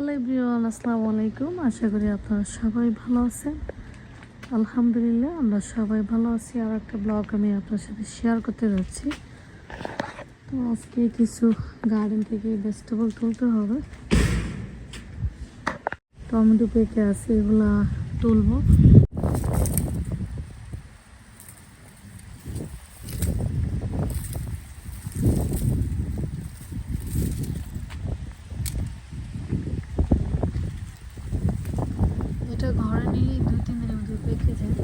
Hello everyone, আসসালামু আলাইকুম। আশা করি আপনারা সবাই ভালো আছেন। আলহামদুলিল্লাহ, আমরা সবাই ভালো আছি। আর একটা ব্লগ আমি আপনার সাথে শেয়ার করতে যাচ্ছি। তো আজকে কিছু গার্ডেন থেকে ভেজিটেবল তুলতে হবে। টমেটো পেকে আছে এগুলা তুলবো। এটা ঘরে নিলেই দুই তিন দিনের মধ্যে পেকে যায়।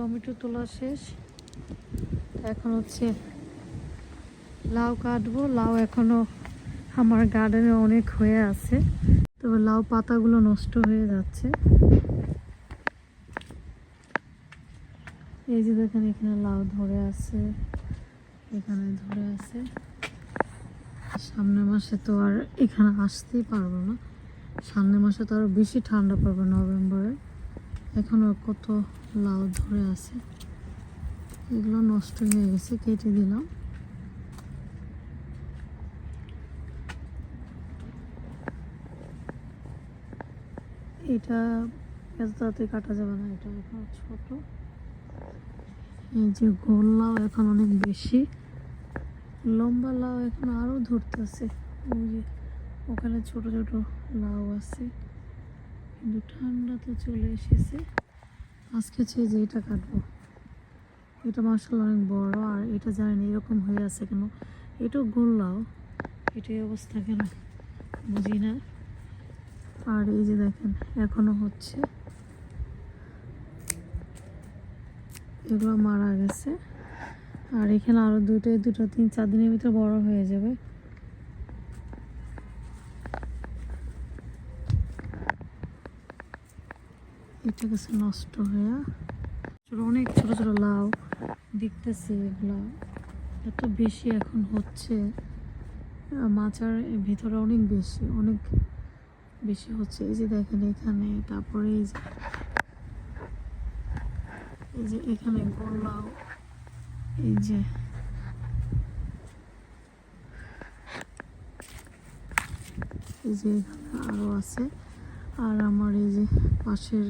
টমেটো তোলা শেষ। এখন হচ্ছে লাউ কাটবো। লাউ এখনও আমার গার্ডেনে অনেক হয়ে আছে। তবে লাউ পাতাগুলো নষ্ট হয়ে যাচ্ছে। এই যে দেখেন, এখানে লাউ ধরে আছে, এখানে ধরে আছে। সামনের মাসে তো আর এখানে আসতেই পারব না। সামনের মাসে তো আরও বেশি ঠান্ডা পড়বে নভেম্বরে। এখনও কত লাউ ধরে আছে। এগুলো নষ্ট হয়ে গেছে, কেটে দিলাম। এটা এত তাড়াতাড়ি কাটা যাবে না, এটা এখন ছোট। এই যে গোল লাউ এখন অনেক বেশি। লম্বা লাউ এখন আরও ধরতেছে ওখানে ছোট ছোট লাউ আছে। কিন্তু ঠান্ডা তো চলে এসেছে। আজকে চেয়ে যে এটা কাটবো। এটা মার্শাল অনেক বড় আর এটা জানি না এরকম হয়ে আছে কেন? এটাও গোল্লাও। এটাই অবস্থা কেন? বুঝি না। আর এই যে দেখেন, এখনও হচ্ছে। এগুলো মারা গেছে। আর এখানে আরও দুটো দুটো, তিন, চার দিনের ভিতরে বড় হয়ে যাবে। এটা গেছে নষ্ট হয়ে অনেক ছোট ছোট লাউ দেখতেছি এগুলা। এত বেশি এখন হচ্ছে। মাচার ভিতরে অনেক বেশি অনেক বেশি হচ্ছে। এই যে দেখেন এখানে, তারপরে এই যে এই যে এখানে গোল লাউ। এই যে এই যে এখানে আরও আছে। আর আমার এই যে পাশের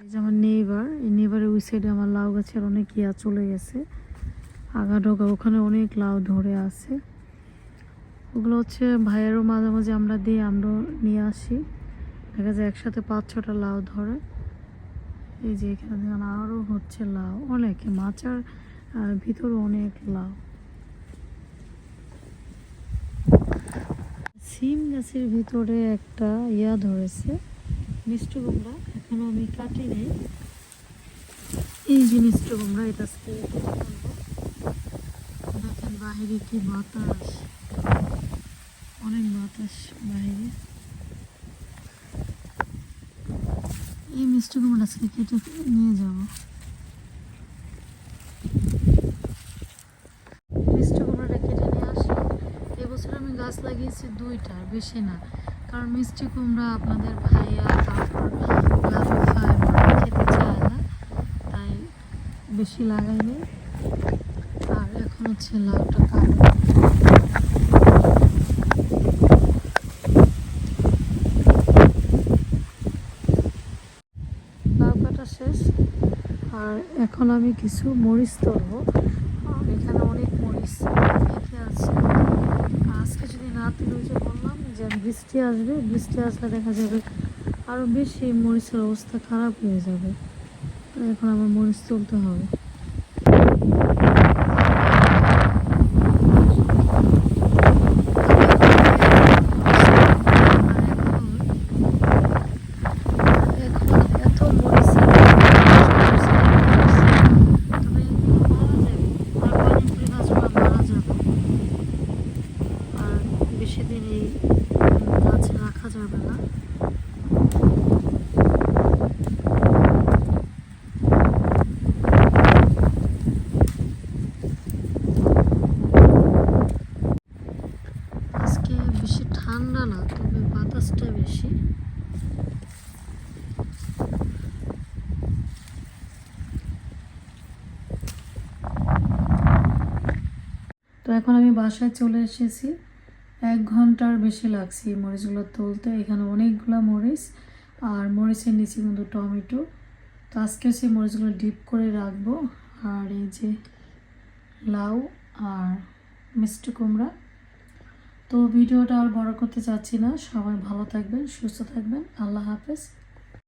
এই যে আমার নেইবার এই নেইবারের ওই সাইডে আমার লাউ গাছের অনেক ইয়া চলে গেছে। আগা ডোগা ওখানে অনেক লাউ ধরে আছে। ওগুলো হচ্ছে ভাইয়েরও মাঝে মাঝে আমরা দিয়ে আমরাও নিয়ে আসি। দেখা যায় একসাথে পাঁচ ছটা লাউ ধরে। এই যে এখানে আরও হচ্ছে লাউ অনেক। আহ, ভিতরে অনেক লাউ। সিম গাছের ভিতরে একটা ইয়া ধরেছে। মিষ্টি কুমড়া এখনও আমি কাটি নাই। এই যে মিষ্টি কুমড়া এটা দেখেন বাহিরে কি বাতাস। অনেক বাতাস বাহিরে এই মিষ্টি কুমড়া আজকে কেটে নিয়ে যাব মিষ্টি কুমড়াটা কেটে নিয়ে আসি এবছর আমি গাছ লাগিয়েছি দুইটা বেশি না। কারণ মিষ্টি কুমড়া আপনাদের ভাইয়া তারপর খেতে চায় না, তাই বেশি লাগাইনি আর এখন হচ্ছে লাউটা কাটা শেষ। আর এখন আমি কিছু মরিচ আর এখানে অনেক মরিচ। আজকে যদি না তুলে ওই যে বললাম যে বৃষ্টি আসবে, বৃষ্টি আসলে দেখা যাবে আরও বেশি মরিচের অবস্থা খারাপ হয়ে যাবে। এখন আমার মরিচ তুলতে হবে এখন এত মরিচের তবে মারা যাবে আর পানি গাছগুলো মারা যাবে আর বেশি দিন এই গাছ রাখা যাবে না ঠান্ডা না তবে বাতাসটা বেশি তো এখন আমি বাসায় চলে এসেছি। এক ঘণ্টার বেশি লাগছে এই মরিচগুলো তুলতে। এখানে অনেকগুলো মরিচ আর মরিচের নিচে কিন্তু টমেটো। তো আজকে সেই মরিচগুলো ডিপ করে রাখব। আর এই যে লাউ আর মিষ্টি কুমড়া। তো ভিডিওটা আর বড় করতে চাচ্ছি না। সবাই ভালো থাকবেন, সুস্থ থাকবেন। আল্লাহ হাফেজ।